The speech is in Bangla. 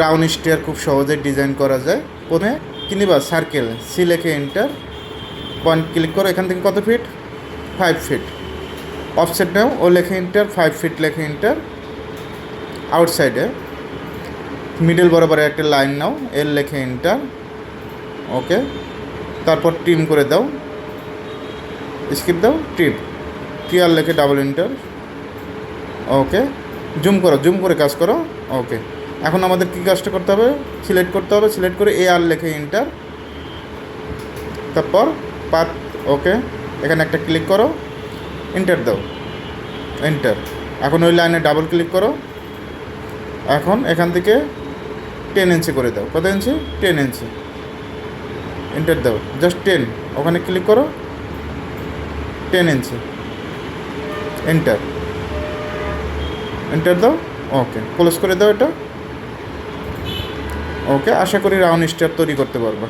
রাউন্ড স্টিয়ার খুব সহজে ডিজাইন করা যায়। প্রথমে কি নিবা? সার্কেল সি লেখে এন্টার পয়েন্ট ক্লিক করো। এখান থেকে কত ফিট ফাইভ ফিট অফসেট নাও, ও লেখে এন্টার ফাইভ ফিট লেখে এন্টার আউটসাইডে মিডল বরাবর একটা লাইন নাও এর লেখে এন্টার ওকে তারপর ট্রিম করে দাও। স্কিপ দাও ট্রিপ টিআর লেখে ডাবল এন্টার ওকে জুম করো জুম করে কাজ করো। ওকে এখন আমাদের কী কাজটা করতে হবে? সিলেক্ট করতে হবে, সিলেক্ট করে এ আর লেখে এন্টার তারপর পাত ওকে এখানে একটা ক্লিক করো এন্টার দাও এন্টার এখন ওই লাইনে ডাবল ক্লিক করো। এখন এখান থেকে টেন ইঞ্চি করে দাও। কত ইঞ্চি টেন ইঞ্চি এন্টার দাও। জাস্ট টেন ওখানে ক্লিক করো। টেন ইঞ্চি এন্টার এন্টার দাও ওকে ক্লোজ করে দাও এটা। ওকে? আশা করি রাউন্ড স্টার তৈরি করতে পারবা।